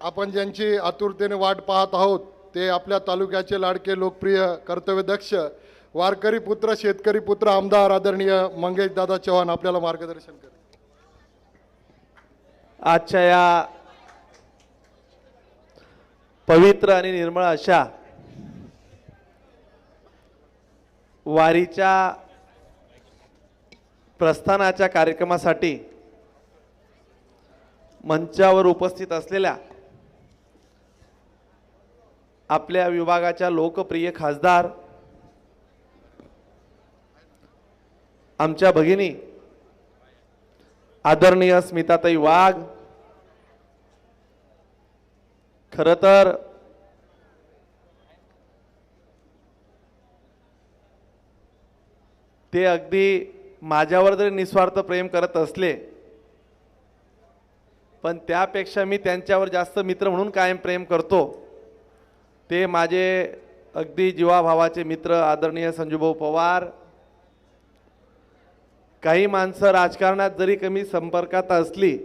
आपण ज्यांची आतुरतेने वाट पाहत आहोत ते आपल्या तालुक्याचे लाडके लोकप्रिय कर्तव्यदक्ष वारकरी पुत्र शेतकरी पुत्र आमदार आदरणीय मंगेश दादा चव्हाण आपल्याला मार्गदर्शन कर आजच्या या पवित्र आणि निर्मळ अशा वारीच्या प्रस्थानाच्या कार्यक्रमासाठी मंचावर उपस्थित असलेल्या आपल्या विभागाच्या लोकप्रिय खासदार आमच्या भगिनी आदरणीय स्मिताताई वाघ खरं तर ते अगदी माझ्यावर जरी निस्वार्थ प्रेम करत असले पण त्यापेक्षा मी त्यांच्यावर जास्त मित्र म्हणून कायम प्रेम करतो. ते माझे अगदी जीवाभावाचे मित्र आदरणीय संजूभाऊ पवार काही माणसं राजकारणात जरी कमी संपर्कात असली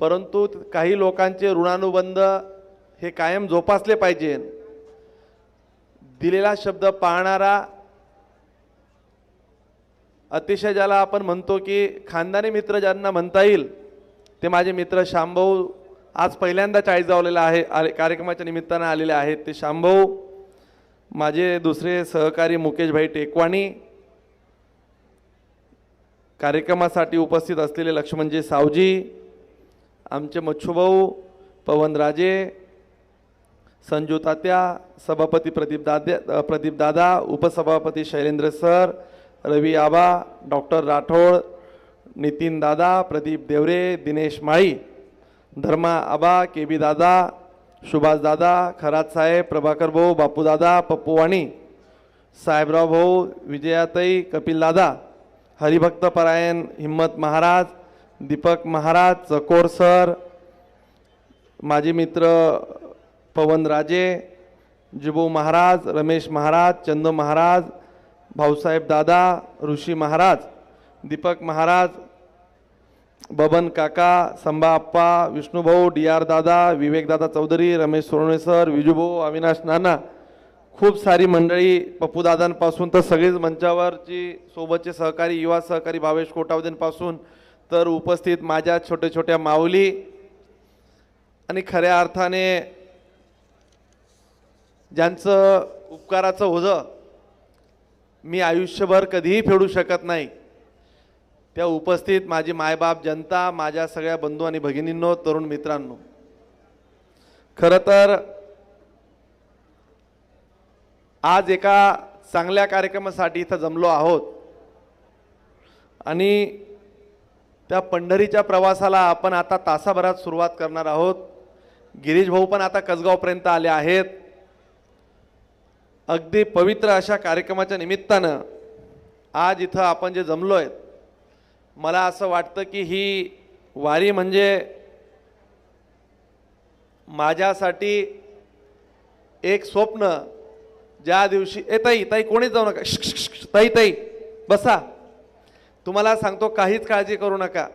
परंतु काही लोकांचे ऋणानुबंध हे कायम जोपासले पाहिजे. दिलेला शब्द पाळणारा अतिशय ज्याला आपण म्हणतो की खानदानी मित्र ज्यांना म्हणता येईल ते माझे मित्र श्यामभाऊ आज पहिल्यांदा चाळीस जावलेला आहे. आले कार्यक्रमाच्या निमित्तानं आलेले आहेत ते शांभाऊ माझे दुसरे सहकारी मुकेशभाई टेकवाणी. कार्यक्रमासाठी उपस्थित असलेले लक्ष्मणजी सावजी आमचे मच्छूभाऊ पवनराजे संजू तात्या सभापती प्रदीप दाद्या प्रदीप दादा उपसभापती शैलेंद्र सर रवी आबा डॉक्टर राठोड नितीन दादा प्रदीप देवरे दिनेश माळी. धर्मा आबा के बी दादा सुभाष दादा खरात साहेब प्रभाकर भाऊ बापू दादा पप्पू वाणी साहेबराव भाऊ विजयाताई कपिल दादा हरिभक्त परायण हिम्मत महाराज दीपक महाराज चकोर सर माझे मित्र पवन राजे जिबू महाराज रमेश महाराज चंद महाराज भाऊसाहेब दादा ऋषी महाराज दीपक महाराज बबन काका संभा आप्पा Vishnubhau D R Dada Vivekdada Chaudhari Ramesh Sorane sir Vijubhau Avinash Nana. खूप सारी मंडळी पप्पूदादांपासून तर सगळेच मंचावरची सोबतचे सहकारी युवा सहकारी भावेश कोटावदेंपासून तर उपस्थित माझ्या छोट्या छोट्या माऊली. आणि खऱ्या अर्थाने ज्यांचं उपकाराचं ओझं मी आयुष्यभर कधीही फेडू शकत नाही. त्या उपस्थित माझी मायबाप जनता माझ्या सगळ्या बंधू आणि भगिनींनो तरुण मित्रांनो. खरं तर आज एका चांगल्या कार्यक्रमासाठी इथं जमलो आहोत. आणि त्या पंढरीच्या प्रवासाला आपण आता तासाभरात सुरुवात करणार आहोत. गिरीश भाऊ पण आता कसगावपर्यंत आले आहेत. अगदी पवित्र अशा कार्यक्रमाच्या निमित्तानं आज इथं आपण जे जमलो आहेत मला असं वाटतं की ही वारी म्हणजे माझ्यासाठी एक स्वप्न. ज्या दिवशी ए ताई ताई कोणीच जाऊ नका. ताई ताई बसा. तुम्हाला सांगतो काहीच काळजी करू नका.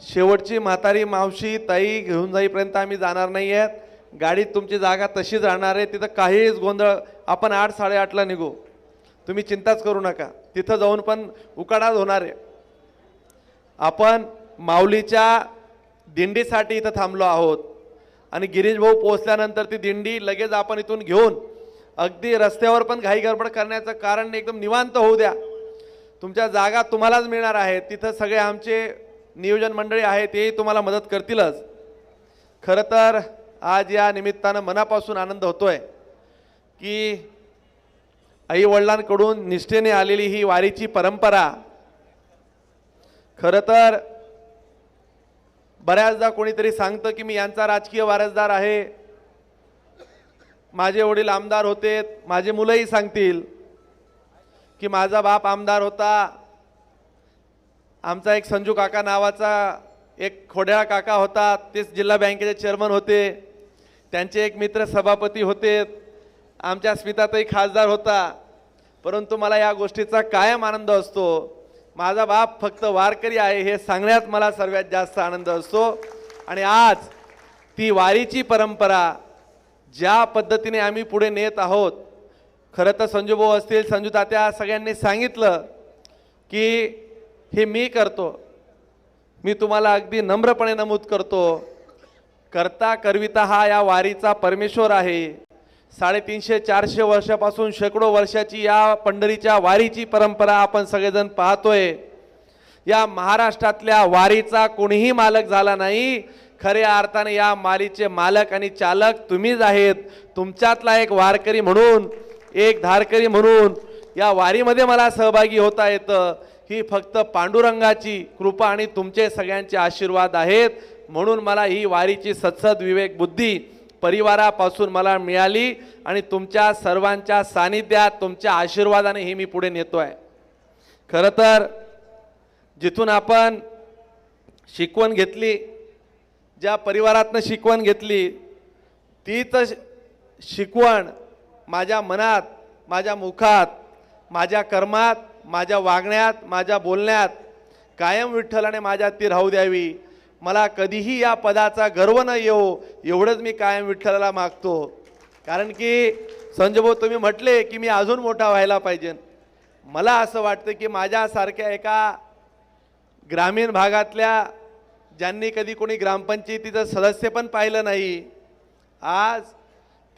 शेवटची म्हातारी मावशी ताई घेऊन जाईपर्यंत आम्ही जाणार नाही आहेत. गाडीत तुमची जागा तशीच राहणार आहे. तिथं काहीच गोंधळ. आपण आठ साडेआठला निघू. तुम्ही चिंताच करू नका. तिथं जाऊन पण उकाडाच होणार आहे. आपण माऊलीच्या दिंडीसाठी इथं थांबलो आहोत. आणि गिरीश भाऊ पोहोचल्यानंतर ती दिंडी लगेच आपण इथून घेऊन अगदी रस्त्यावर पण घाई गडबड करण्याचं कारण एकदम निवांत होऊ द्या. तुमच्या जागा तुम्हालाच मिळणार आहेत. तिथं सगळे आमचे नियोजन मंडळी आहेत तेही तुम्हाला मदत करतीलच. खरं तर आज या निमित्तानं मनापासून आनंद होतोय की आईवडिलांकडून निष्ठेने आलेली ही वारीची परंपरा खरं तर बऱ्याचदा कोणीतरी सांगतं की मी यांचा राजकीय वारसदार आहे. माझे वडील आमदार होते. माझे मुलंही सांगतील की माझा बाप आमदार होता. आमचा एक संजू काका नावाचा एक खोड्याळ काका होता. तेच जिल्हा बँकेचे चेअरमन होते. त्यांचे एक मित्र सभापती होते. आमच्या स्मितातही खासदार होता. परंतु मला या गोष्टीचा कायम आनंद असतो. माझा बाप फक्त वारकरी आहे हे सांगण्यात मला सर्वात जास्त आनंद असतो. आणि आज ती वारीची परंपरा ज्या पद्धतीने आम्ही पुढे नेत आहोत खरं तर संजूभाऊ असतील संजू तात्या सगळ्यांनी सांगितलं की हे मी करतो. मी तुम्हाला अगदी नम्रपणे नमूद करतो. करता करविता हा या वारीचा परमेश्वर आहे. साडेतीनशे चारशे वर्षापासून शेकडो वर्षाची या पंढरीच्या वारीची परंपरा आपण सगळेजण पाहतोय. या महाराष्ट्रातल्या वारीचा कोणीही मालक झाला नाही. खऱ्या अर्थाने या मालीचे मालक आणि चालक तुम्हीच आहेत. तुमच्यातला एक वारकरी म्हणून एक धारकरी म्हणून या वारीमध्ये मला सहभागी होता येतं. ही फक्त पांडुरंगाची कृपा आणि तुमचे सगळ्यांचे आशीर्वाद आहेत. म्हणून मला ही वारीची सत्सद विवेक बुद्धी परिवारापासून मला मिळाली आणि तुमच्या सर्वांच्या सानिध्यात तुमच्या आशीर्वादाने ही मी पुढे नेतो आहे. खरं तर जिथून आपण शिकवण घेतली ज्या परिवारातनं शिकवण घेतली तीच शिकवण माझ्या मनात माझ्या मुखात माझ्या कर्मात माझ्या वागण्यात माझ्या बोलण्यात कायम विठ्ठलाने माझ्यात ती राहू द्यावी. मला कधीही या पदाचा गर्व न येऊ एवढंच मी कायम विठ्ठलाला मागतो. कारण की संजयभाऊ तुम्ही म्हटले की मी अजून मोठा व्हायला पाहिजे. मला असं वाटतं की माझ्यासारख्या एका ग्रामीण भागातल्या ज्यांनी कधी कोणी ग्रामपंचायतीचं सदस्य पण पाहिलं नाही आज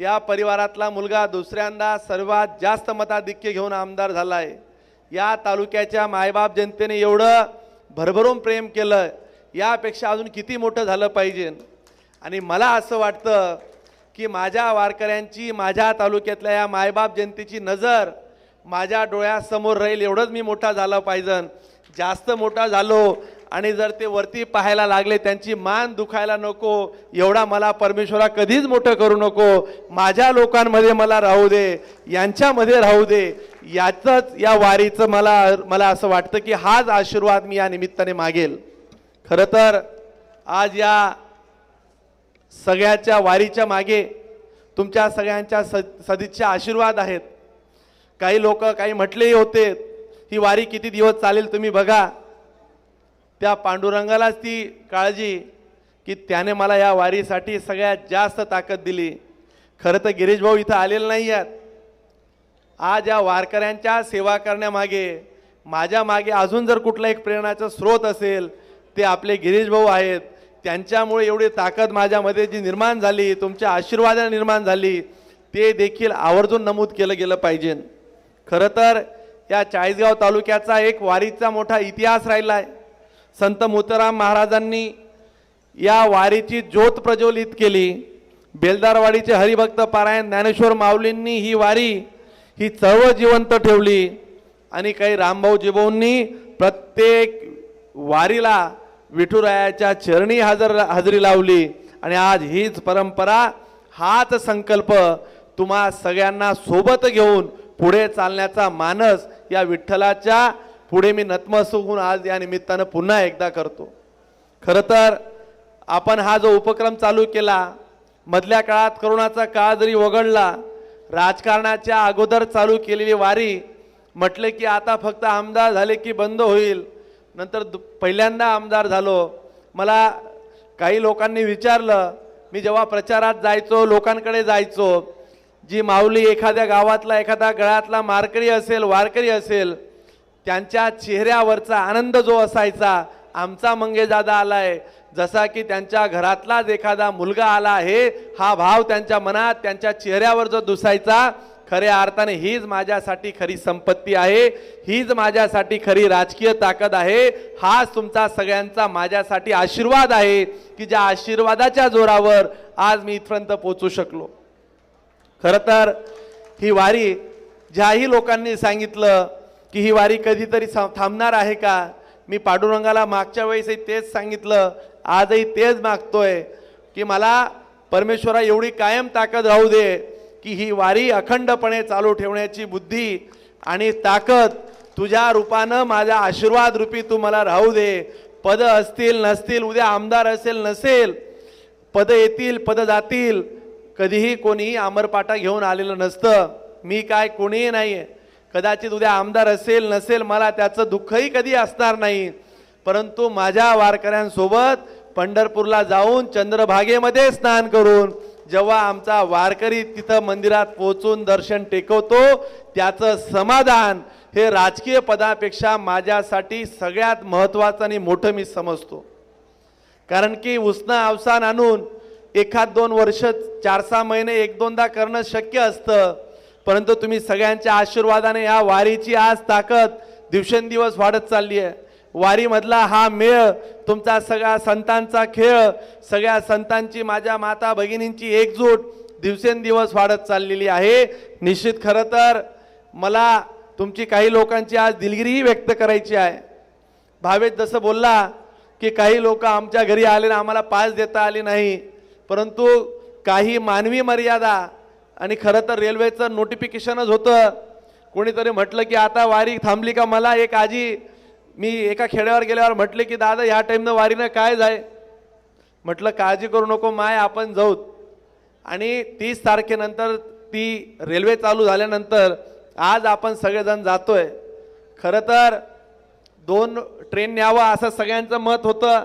त्या परिवारातला मुलगा दुसऱ्यांदा सर्वात जास्त मताधिक्य घेऊन आमदार झाला आहे या तालुक्याच्या मायबाप जनतेने एवढं भरभरून प्रेम केलं यापेक्षा अजून किती मोठं झालं पाहिजे? आणि मला असं वाटतं की माझ्या वारकऱ्यांची माझ्या तालुक्यातल्या या मायबाप जनतेची नजर माझ्या डोळ्यासमोर राहील एवढंच मी मोठा झालं पाहिजे. जास्त मोठा झालो आणि जर ते वरती पाहायला लागले त्यांची मान दुखायला नको एवढा मला परमेश्वरा कधीच मोठं करू नको. माझ्या लोकांमध्ये मला राहू दे यांच्यामध्ये राहू दे. याचंच या वारीचं मला मला असं वाटतं की हाच आशीर्वाद मी या निमित्ताने मागेल. खरं तर आज या सगळ्याच्या वारीच्या मागे तुमच्या सगळ्यांच्या स सदिच्छा आशीर्वाद आहेत. काही लोक काही म्हटलेही होते ही वारी किती दिवस चालेल तुम्ही बघा. त्या पांडुरंगालाच ती काळजी की त्याने मला या वारीसाठी सगळ्यात जास्त ताकद दिली. खरं तर गिरीश भाऊ इथं आलेले नाही आहेत. आज या वारकऱ्यांच्या सेवा करण्यामागे माझ्या मागे अजून जर कुठला एक प्रेरणाचा स्रोत असेल ते आपले गिरीश भाऊ आहेत. त्यांच्यामुळे एवढी ताकद माझ्यामध्ये जी निर्माण झाली तुमच्या आशीर्वादाने निर्माण झाली ते देखील आवर्जून नमूद केलं गेलं पाहिजे. खरं तर या चाळीसगाव तालुक्याचा एक वारीचा मोठा इतिहास राहिला आहे संत मोतराम महाराजांनी या वारीची ज्योत प्रज्वलित केली. बेलदारवाडीचे हरिभक्त पारायण ज्ञानेश्वर माऊलींनी ही वारी ही चळवळ जिवंत ठेवली. आणि काही रामभाऊ जिभाऊंनी प्रत्येक वारीला विठुरायाच्या चरणी हजर हजेरी लावली. आणि आज हीच परंपरा हाच संकल्प तुम्हा सगळ्यांना सोबत घेऊन पुढे चालण्याचा मानस या विठ्ठलाच्या पुढे मी नतमस्तक होऊन आज या निमित्तानं पुन्हा एकदा करतो. खरं तर आपण हा जो उपक्रम चालू केला मधल्या काळात करोनाचा काळ जरी वगळला राजकारणाच्या अगोदर चालू केलेली वारी म्हटले की आता फक्त आमदार झाले की बंद होईल. नंतर दु- पहिल्यांदा आमदार झालो. मला काही लोकांनी विचारलं मी जेव्हा प्रचारात जायचो लोकांकडे जायचो जी माऊली एखाद्या गावातला एखादा गळ्यातला मारकरी असेल वारकरी असेल त्यांच्या चेहऱ्यावरचा आनंद जो असायचा आमचा मंगेजादा आलाय. जसा की त्यांच्या घरातलाच एखादा मुलगा आला आहे हा भाव त्यांच्या मनात त्यांच्या चेहऱ्यावर जो दुसायचा खऱ्या अर्थाने हीच माझ्यासाठी खरी संपत्ती आहे हीच माझ्यासाठी खरी राजकीय ताकद आहे हाच तुमचा सगळ्यांचा माझ्यासाठी आशीर्वाद आहे की ज्या आशीर्वादाच्या जोरावर आज मी इथपर्यंत पोचू शकलो. खरं तर ही वारी ज्याही लोकांनी सांगितलं की ही वारी कधीतरी सा- थांबणार आहे का मी पाडुरंगाला मागच्या वेळेसही तेच सांगितलं आजही तेच मागतोय की मला परमेश्वरा एवढी कायम ताकद राहू दे की ही वारी अखंडपणे चालू ठेवण्याची बुद्धी आणि ताकद तुझ्या रूपानं माझ्या आशीर्वाद रूपी तू मला राहू दे. पद असतील नसतील उद्या आमदार असेल नसेल पद येतील पद जातील. कधीही कोणीही अमरपाटा घेऊन आलेलं नसतं. मी काय कोणीही नाही आहे कदाचित उद्या आमदार असेल नसेल मला त्याचं दुःखही कधी असणार नाही. परंतु माझ्या वारकऱ्यांसोबत पंढरपूरला जाऊन चंद्रभागेमध्ये स्नान करून जेव्हा आमचा वारकरी तिथं मंदिरात पोहोचून दर्शन टेकवतो त्याचं समाधान हे राजकीय पदापेक्षा माझ्यासाठी सगळ्यात महत्त्वाचं आणि मोठं मी समजतो. कारण की उष्ण अवसान आणून एखाद दोन वर्ष चार सहा महिने एक दोनदा करणं शक्य असतं. परंतु तुम्ही सगळ्यांच्या आशीर्वादाने या वारीची आज ताकद दिवसेंदिवस वाढत चालली आहे. वारीमधला हा मेळ तुमचा सगळ्या संतांचा खेळ सगळ्या संतांची माझ्या माता भगिनींची एकजूट दिवसेंदिवस वाढत चाललेली आहे. निश्चित खरं तर मला तुमची काही लोकांची आज दिलगिरीही व्यक्त करायची आहे. भावेश जसं बोलला की काही लोक आमच्या घरी आले ना आम्हाला पास देता आली नाही. परंतु काही मानवी मर्यादा आणि खरं तर रेल्वेचं नोटिफिकेशनच होतं. कोणीतरी म्हटलं की आता वारी थांबली का? मला एक आजी मी एका खेड्यावर गेल्यावर म्हटले की दादा ह्या टाईमनं वारीनं काय जाय? म्हटलं काळजी करू नको माय आपण जाऊत. आणि तीस तारखेनंतर ती रेल्वे चालू झाल्यानंतर आज आपण सगळेजण जातोय. खरं तर दोन ट्रेन न्यावं असं सगळ्यांचं मत होतं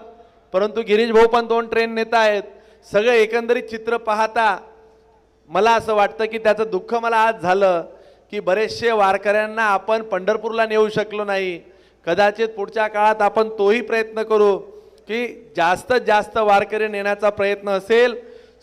परंतु गिरीश भाऊ पण दोन ट्रेन नेत आहेत. सगळं एकंदरीत चित्र पाहता मला असं वाटतं की त्याचं दुःख मला आज झालं की बरेचसे वारकऱ्यांना आपण पंढरपूरला नेऊ शकलो नाही. कदाचित पुढच्या काळात आपण तोही प्रयत्न करू की जास्तीत जास्त वारकरी नेण्याचा प्रयत्न असेल.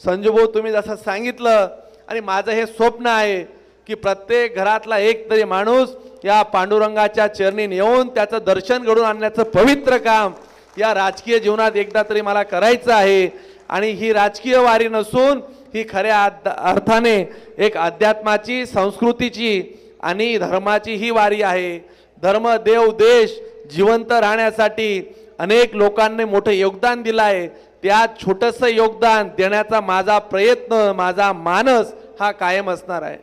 संजूभाऊ तुम्ही जसं सांगितलं आणि माझं हे स्वप्न आहे की प्रत्येक घरातला एक तरी माणूस या पांडुरंगाच्या चरणीन येऊन त्याचं दर्शन घडून आणण्याचं पवित्र काम या राजकीय जीवनात एकदा तरी मला करायचं आहे. आणि ही राजकीय वारी नसून ही खऱ्या आद- अर्थाने एक अध्यात्माची संस्कृतीची आणि धर्माची ही वारी आहे. धर्म देव देश जिवंत राहण्यासाठी अनेक लोकांनी मोठं योगदान दिलं आहे. त्यात छोटंसं योगदान देण्याचा माझा प्रयत्न माझा मानस हा कायम असणार आहे.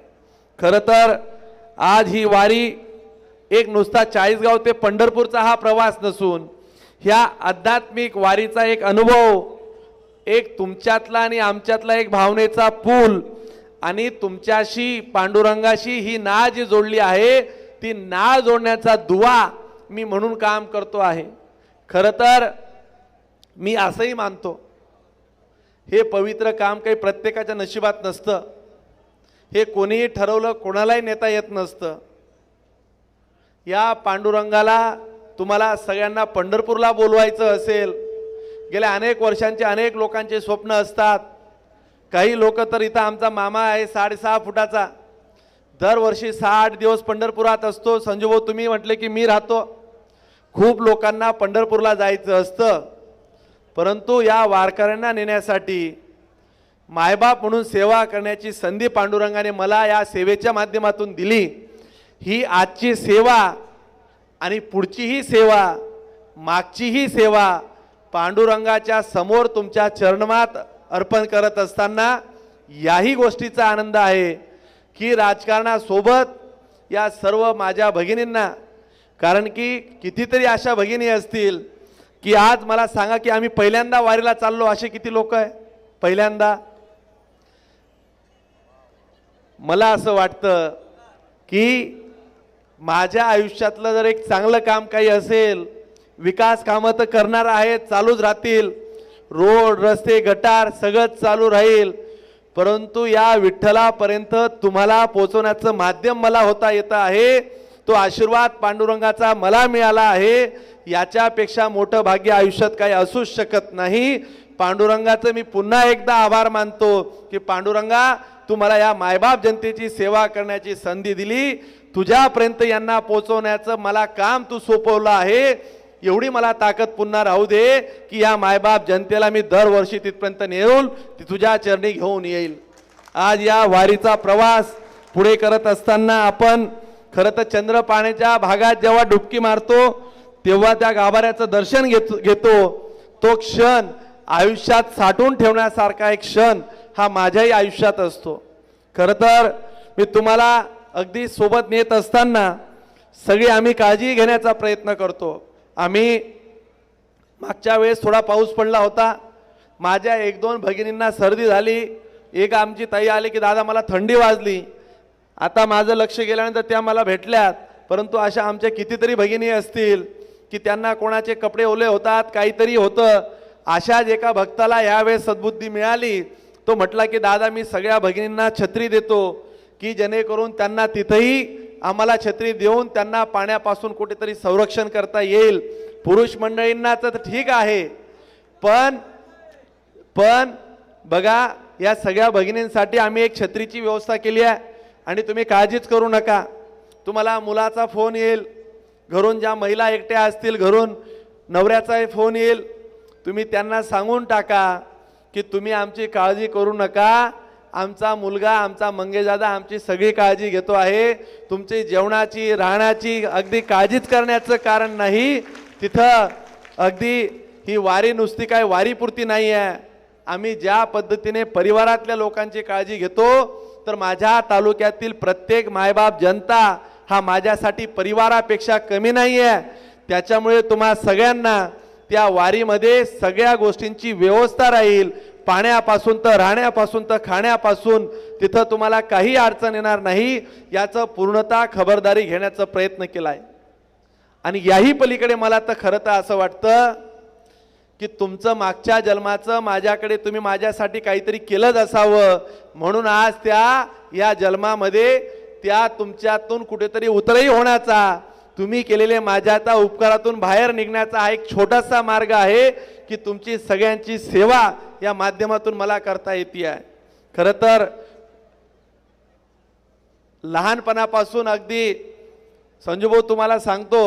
खरं तर आज ही वारी एक नुसता चाळीसगाव ते पंढरपूरचा हा प्रवास नसून ह्या आध्यात्मिक वारीचा एक अनुभव एक तुमच्यातला आणि आमच्यातला एक भावनेचा पूल आणि तुमच्याशी पांडुरंगाशी ही ना जी जोडली आहे. ती नाळ जोडण्याचा दुवा मी म्हणून काम करतो आहे. खरं तर मी असंही मानतो. हे पवित्र काम काही प्रत्येकाच्या नशिबात नसतं. हे कोणीही ठरवलं कोणालाही नेता येत नसतं. या पांडुरंगाला तुम्हाला सगळ्यांना पंढरपूरला बोलवायचं असेल. गेल्या अनेक वर्षांचे अनेक लोकांचे स्वप्न असतात. काही लोक तर इथं आमचा मामा आहे साडेसहा फुटाचा. दरवर्षी सहा आठ दिवस पंढरपुरात असतो. संजूभाऊ तुम्ही म्हटले की मी राहतो. खूप लोकांना पंढरपूरला जायचं असतं. परंतु या वारकऱ्यांना नेण्यासाठी मायबाप म्हणून सेवा करण्याची संधी पांडुरंगाने मला या सेवेच्या माध्यमातून दिली. ही आजची सेवा आणि पुढचीही सेवा मागचीही सेवा पांडुरंगाच्या समोर तुमच्या चरणमात अर्पण करत असताना याही गोष्टीचा आनंद आहे. की राजकारणासोबत या सर्व माझ्या भगिनींना कारण की कितीतरी अशा भगिनी असतील की आज मला सांगा की आम्ही पहिल्यांदा वारीला चाललो असे किती लोक आहे? पहिल्यांदा? मला असं वाटतं की माझ्या आयुष्यातलं जर एक चांगलं काम काही असेल विकास कामं तर करणार आहेत चालूच राहतील. रोड रस्ते गटार सगळंच चालू राहील. परंतु या विठ्ठलापर्यंत तुम्हाला पोचवण्याचं माध्यम मला होता येतं आहे. तो आशीर्वाद पांडुरंगाचा मला मिळाला आहे. याच्यापेक्षा मोठं भाग्य आयुष्यात काही असूच शकत नाही. पांडुरंगाचं मी पुन्हा एकदा आभार मानतो की पांडुरंगा तू मला या मायबाप जनतेची सेवा करण्याची संधी दिली. तुझ्यापर्यंत यांना पोचवण्याचं मला काम तू सोपवलं आहे. एवढी मला ताकद पुन्हा राहू दे की या मायबाप जनतेला मी दरवर्षी तिथपर्यंत नेऊन ती तुझ्या चरणी घेऊन येईल. आज या वारीचा प्रवास पुढे करत असताना आपण खरं तर चंद्रपाण्याच्या भागात जेव्हा डुबकी मारतो तेव्हा त्या गाभाऱ्याचं दर्शन घेतो घेतो. तो क्षण आयुष्यात साठवून ठेवण्यासारखा एक क्षण हा माझ्याही आयुष्यात असतो. खरं तर मी तुम्हाला अगदी सोबत नेत असताना सगळी आम्ही काळजी घेण्याचा प्रयत्न करतो. आम्ही मागच्या वेळेस थोडा पाऊस पडला होता. माझ्या एक दोन भगिनींना सर्दी झाली. एक आमची ताई आली की दादा मला थंडी वाजली. आता माझं लक्ष गेल्यानंतर त्या मला भेटल्यात. परंतु अशा आमच्या कितीतरी भगिनी असतील की त्यांना कोणाचे कपडे ओले होतात काहीतरी होतं. अशाच एका भक्ताला यावेळेस सद्बुद्धी मिळाली. तो म्हटला की दादा मी सगळ्या भगिनींना छत्री देतो की जेणेकरून त्यांना तिथंही आम्हाला छत्री देऊन त्यांना पाण्यापासून कुठेतरी संरक्षण करता येईल. पुरुष मंडळींना तर ठीक आहे. पण पण बघा या सगळ्या भगिनींसाठी आम्ही एक छत्रीची व्यवस्था केली आहे. आणि तुम्ही काळजीच करू नका. तुम्हाला मुलाचा फोन येईल. घरून ज्या महिला एकट्या असतील घरून नवऱ्याचाही फोन येईल. तुम्ही त्यांना सांगून टाका की तुम्ही आमची काळजी करू नका. आमचा मुलगा आमचा मंगेजादा आमची सगळी काळजी घेतो आहे. तुमची जेवणाची राहण्याची अगदी काळजीच करण्याचं कारण नाही. तिथं अगदी ही वारी नुसती काय वारीपुरती नाही आहे आम्ही ज्या पद्धतीने परिवारातल्या लोकांची काळजी घेतो तर माझ्या तालुक्यातील प्रत्येक मायबाप जनता हा माझ्यासाठी परिवारापेक्षा कमी नाही आहे त्याच्यामुळे तुम्हा सगळ्यांना त्या वारीमध्ये सगळ्या गोष्टींची व्यवस्था राहील. पाण्यापासून तर राहण्यापासून तर खाण्यापासून तिथं तुम्हाला काही अडचण येणार नाही याचं पूर्णतः खबरदारी घेण्याचा प्रयत्न केला आहे आणि याही पलीकडे मला तर खरं तर असं वाटतं की तुमचं मागच्या जन्माचं माझ्याकडे तुम्ही माझ्यासाठी काहीतरी केलंच असावं. म्हणून आज त्या या जन्मामध्ये त्या तुमच्यातून कुठेतरी उतरही होण्याचा तुम्ही केलेले माझ्या त्या उपकारातून बाहेर निघण्याचा हा एक छोटासा मार्ग आहे की तुमची सगळ्यांची सेवा या माध्यमातून मला करता येते आहे. खरं तर लहानपणापासून अगदी संजूभाऊ तुम्हाला सांगतो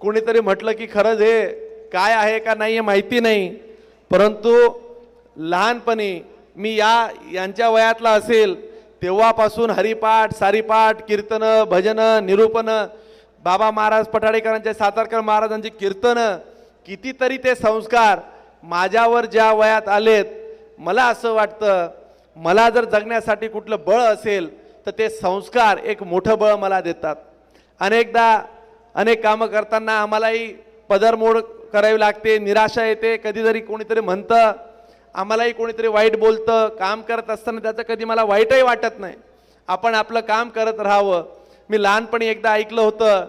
कोणीतरी म्हटलं की खरंच हे काय आहे का नाही हे माहिती नाही परंतु लहानपणी मी या यांच्या वयातला असेल तेव्हापासून हरिपाठ सारीपाठ कीर्तनं भजनं निरूपणं बाबा महाराज पठाडेकरांचे सातारकर महाराजांची कीर्तनं कितीतरी ते संस्कार माझ्यावर ज्या वयात आलेत मला असं वाटतं मला जर जगण्यासाठी कुठलं बळ असेल तर ते संस्कार एक मोठं बळ मला देतात. अनेकदा अनेक कामं करताना आम्हालाही पदरमोड करावी लागते निराशा येते कधीतरी कोणीतरी म्हणतं आम्हालाही कोणीतरी वाईट बोलतं काम करत असताना त्याचं कधी मला वाईटही वाटत नाही. आपण आपलं काम करत राहावं मी लहानपणी एकदा ऐकलं होतं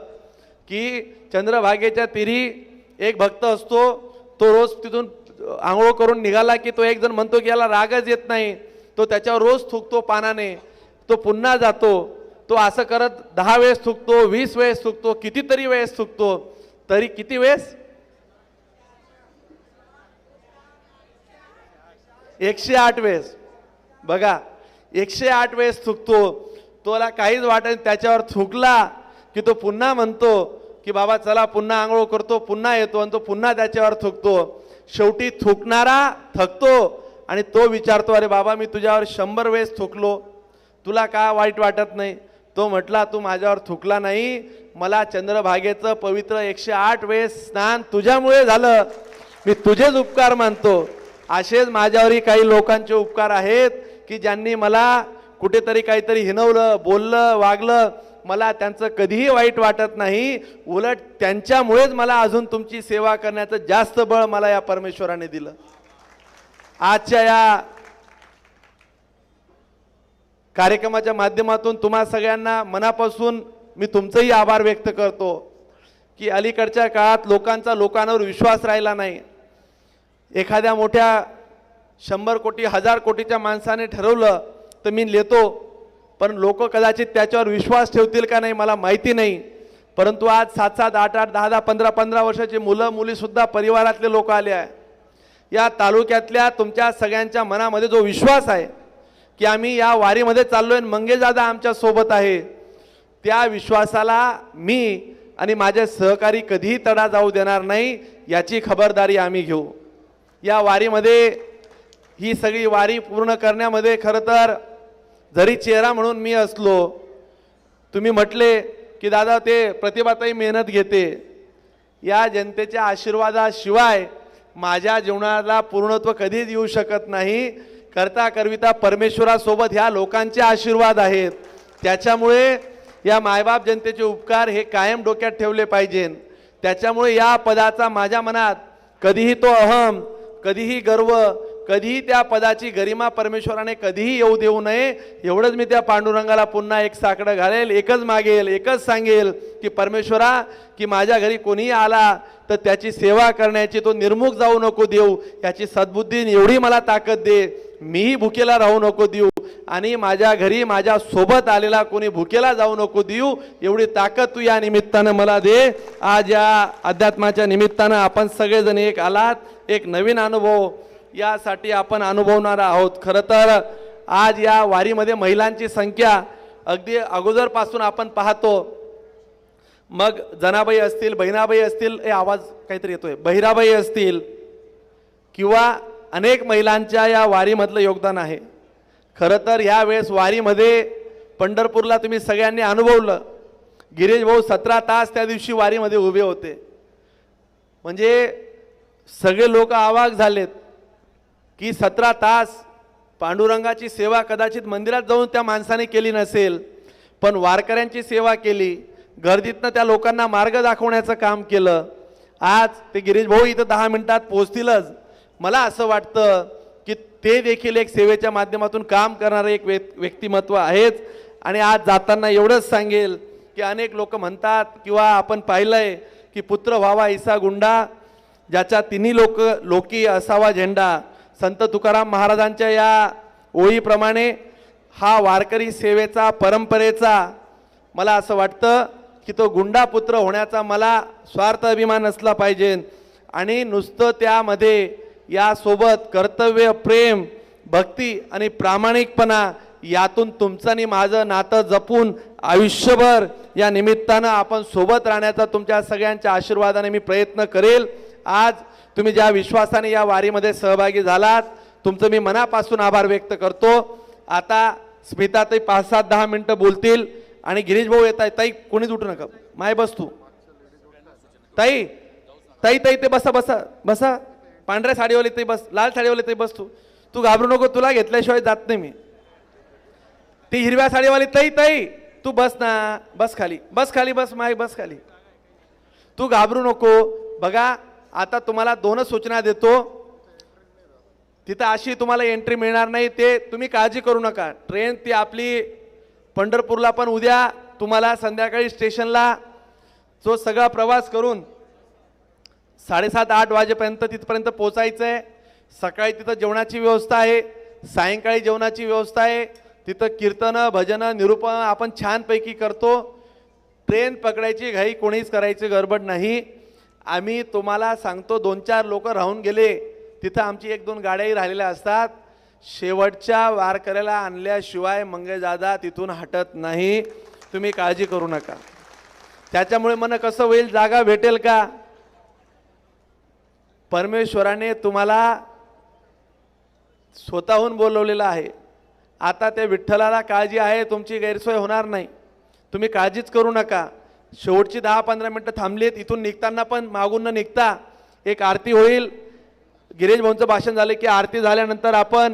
की चंद्रभागेच्या तिरी एक भक्त असतो तो रोज तिथून आंघोळ करून निघाला की तो एक जण म्हणतो की याला रागच येत नाही. तो त्याच्यावर रोज थुकतो पानाने. तो पुन्हा जातो. तो असं करत दहा वेळेस थुकतो वीस वेळेस थुकतो कितीतरी वेळेस थुकतो. तरी किती वेळेस? एकशे आठ वेळेस. बघा एकशे आठ वेळेस थुकतो. तोला काहीच वाटत त्याच्यावर थुकला की तो पुन्हा म्हणतो की बाबा चला पुन्हा आंघोळ करतो पुन्हा येतो आणि तो पुन्हा त्याच्यावर थुकतो. शेवटी थुकणारा थकतो आणि तो विचारतो अरे बाबा मी तुझ्यावर शंभर वेळेस थुकलो. तुला का वाईट वाटत नाही? तो म्हटला तू माझ्यावर थुकला नाही. मला चंद्रभागेचं पवित्र एकशे आठ वेळेस स्नान तुझ्यामुळे झालं. मी तुझेच उपकार मानतो. असेच माझ्यावरही काही लोकांचे उपकार आहेत की ज्यांनी मला कुठेतरी काहीतरी हिनवलं बोललं वागलं. मला त्यांचं कधीही वाईट वाटत नाही. उलट त्यांच्यामुळेच मला अजून तुमची सेवा करण्याचं जास्त बळ मला या परमेश्वराने दिलं. आजच्या या कार्यक्रमाच्या माध्यमातून तुम्हा सगळ्यांना मनापासून मी तुमचंही आभार व्यक्त करतो की अलीकडच्या काळात लोकांचा लोकांवर विश्वास राहिला नाही. एखाद्या मोठ्या शंभर कोटी हजार कोटीच्या माणसाने ठरवलं तर मी लेतो पण लोक कदाचित त्याच्यावर विश्वास ठेवतील का नाही मला माहिती नाही. परंतु आज सात सात आठ आठ दहा दहा पंधरा पंधरा वर्षाची मुलं मुलीसुद्धा परिवारातले लोक आले आहे. या तालुक्यातल्या तुमच्या सगळ्यांच्या मनामध्ये जो विश्वास आहे की आम्ही या वारीमध्ये चाललो आणि मंगेजादा आमच्यासोबत आहे त्या विश्वासाला मी आणि माझे सहकारी कधीही तडा जाऊ देणार नाही याची खबरदारी आम्ही घेऊ. या वारीमध्ये ही सगळी वारी पूर्ण करण्यामध्ये खरं तर जरी चेहरा म्हणून मी असलो तुम्ही म्हटले की दादा ते प्रतिभाताई मेहनत घेते. या जनतेच्या आशीर्वादाशिवाय माझ्या जीवनाला पूर्णत्व कधीच येऊ शकत नाही. करता करविता परमेश्वरासोबत ह्या लोकांचे आशीर्वाद आहेत. त्याच्यामुळे या मायबाप जनतेचे उपकार हे कायम डोक्यात ठेवले पाहिजे त्याच्यामुळे या पदाचा माझ्या मनात कधीही तो अहम कधीही गर्व कधीही त्या पदाची गरिमा परमेश्वराने कधीही येऊ देऊ नये. एवढंच मी त्या पांडुरंगाला पुन्हा एक साकडं घालेल एकच मागेल एकच सांगेल की परमेश्वरा की माझ्या घरी कोणीही आला तर त्याची सेवा करण्याची तो निर्मुख जाऊ नको देऊ. याची सद्बुद्धी एवढी मला ताकद दे. मीही भुकेला राहू नको देऊ. आणि माझ्या घरी माझ्या सोबत आलेला कोणी भुकेला जाऊ नको देऊ एवढी ताकद तू या निमित्तानं मला दे. आज या अध्यात्माच्या निमित्तानं आपण सगळेजण एक आलात एक नवीन अनुभव. यासाठी आपण अनुभवणार आहोत. खरं तर आज या वारीमध्ये महिलांची संख्या अगदी अगोदरपासून आपण पाहतो. मग जनाबाई असतील बहिणाबाई असतील हे आवाज काहीतरी येतोय. बहिराबाई असतील किंवा अनेक महिलांच्या या वारीमधलं योगदान आहे. खरं तर यावेळेस वारीमध्ये पंढरपूरला तुम्ही सगळ्यांनी अनुभवलं. गिरीश भाऊ सतरा तास त्या दिवशी वारीमध्ये उभे होते. म्हणजे सगळे लोक आवाग झालेत. की सतरा तास पांडुरंगाची सेवा कदाचित मंदिरात जाऊन त्या माणसाने केली नसेल पण वारकऱ्यांची सेवा केली गर्दीतनं त्या लोकांना मार्ग दाखवण्याचं काम केलं. आज ते गिरीश भाऊ इथं दहा मिनिटात पोहोचतीलच. मला असं वाटतं की ते देखील एक सेवेच्या माध्यमातून काम करणारं एक व्य व्यक्तिमत्व आहेच. आणि आज जाताना एवढंच सांगेल की अनेक लोक म्हणतात किंवा आपण पाहिलंय की पुत्र व्हावा ईसा गुंडा ज्याच्या तिन्ही लोक लोकी असावा झेंडा. संत तुकाराम महाराजांच्या या ओळीप्रमाणे हा वारकरी सेवेचा परंपरेचा मला असं वाटतं की तो गुंडापुत्र होण्याचा मला स्वार्थ अभिमान असला पाहिजे. आणि नुसतं त्यामध्ये यासोबत कर्तव्य प्रेम भक्ती आणि प्रामाणिकपणा यातून तुमचं आणि माझं नातं जपून आयुष्यभर या निमित्तानं आपण सोबत राहण्याचा तुमच्या सगळ्यांच्या आशीर्वादाने मी प्रयत्न करेल. आज तुम्ही ज्या विश्वासाने या वारीमध्ये सहभागी झालात तुमचं मी मनापासून आभार व्यक्त करतो. आता स्मिता ताई पाच सात दहा मिनटं बोलतील आणि गिरीश भाऊ येत आहे ताई कोणीच उठू नका. माय बस तू. ताई ताई ताई ते बसा बसा बसा. पांढऱ्या साडीवाली ते बस लाल साडीवाली ते बस तू. तू घाबरू नको तुला घेतल्याशिवाय जात नाही मी. ती हिरव्या साडीवाली ताई ताई तू बस ना. बस खाली बस खाली बस माय बस खाली. तू घाबरू नको. बघा आता तुम्हाला दोनच सूचना देतो. तिथं अशी तुम्हाला एंट्री मिळणार नाही. ते तुम्ही काळजी करू नका. ट्रेन ती आपली पंढरपूरला पण उद्या तुम्हाला संध्याकाळी स्टेशनला जो सगळा प्रवास करून साडेसात आठ वाजेपर्यंत तिथपर्यंत पोचायचं आहे सकाळी तिथं जेवणाची व्यवस्था आहे. सायंकाळी जेवणाची व्यवस्था आहे. तिथं कीर्तनं भजनं निरूपण आपण छानपैकी करतो. ट्रेन पकडायची घाई कोणीच करायची गडबड नाही. आम्ही तुम्हाला सांगतो दोन चार लोक राहून गेले तिथं आमची एक दोन गाड्याही राहिलेल्या असतात. शेवटच्या वारकऱ्याला आणल्याशिवाय मंगेजादा तिथून हटत नाही. तुम्ही काळजी करू नका. त्याच्यामुळे मन कसं होईल जागा भेटेल का? परमेश्वराने तुम्हाला स्वतःहून बोलवलेलं आहे. आता त्या विठ्ठलाला काळजी आहे तुमची गैरसोय होणार नाही. तुम्ही काळजीच करू नका. शेवटची दहा पंधरा मिनटं थांबलीत इथून निघताना पण मागून न निघता एक आरती होईल. गिरीश भाऊंचं भाषण झालं की आरती झाल्यानंतर आपण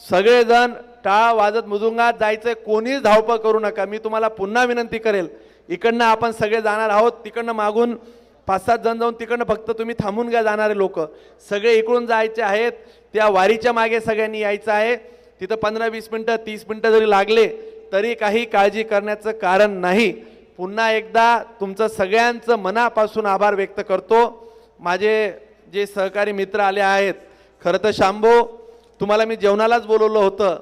सगळेजण टाळा वाजत मुजुंगात जायचं कोणीच धावपळ करू नका. मी तुम्हाला पुन्हा विनंती करेल इकडनं आपण सगळे जाणार आहोत तिकडनं मागून पाच सात जण जाऊन तिकडनं फक्त तुम्ही थांबून घ्या जाणारे लोक. सगळे इकडून जायचे आहेत त्या वारीच्या मागे सगळ्यांनी यायचं आहे. तिथं पंधरा वीस मिनटं तीस मिनटं जरी लागले तरी काही काळजी करण्याचं कारण नाही. पुन्हा एकदा तुमचं सगळ्यांचं मनापासून आभार व्यक्त करतो. माझे जे सहकारी मित्र आले आहेत खरं तर शांभो तुम्हाला मी जेवणालाच बोलवलं होतं.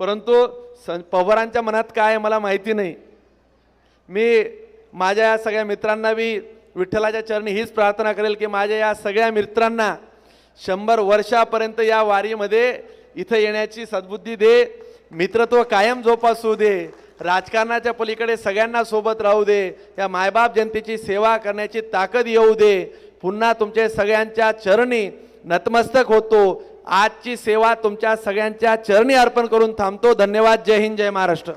परंतु स पवारांच्या मनात काय आहे मला माहिती नाही. मी माझ्या या सगळ्या मित्रांना बी विठ्ठलाच्या चरणी हीच प्रार्थना करेल की माझ्या या सगळ्या मित्रांना शंभर वर्षापर्यंत या वारीमध्ये इथं येण्याची सद्बुद्धी दे मित्रत्व कायम जोपासू दे. राजकारणाच्या पलीकडे सगळ्यांना सोबत राहू दे. या मायबाप जनतेची सेवा करण्याची ताकद येऊ दे. पुन्हा तुमच्या सगळ्यांच्या चरणी नतमस्तक होतो. आजची सेवा तुमच्या सगळ्यांच्या चरणी अर्पण करून थांबतो. धन्यवाद. जय हिंद. जय महाराष्ट्र.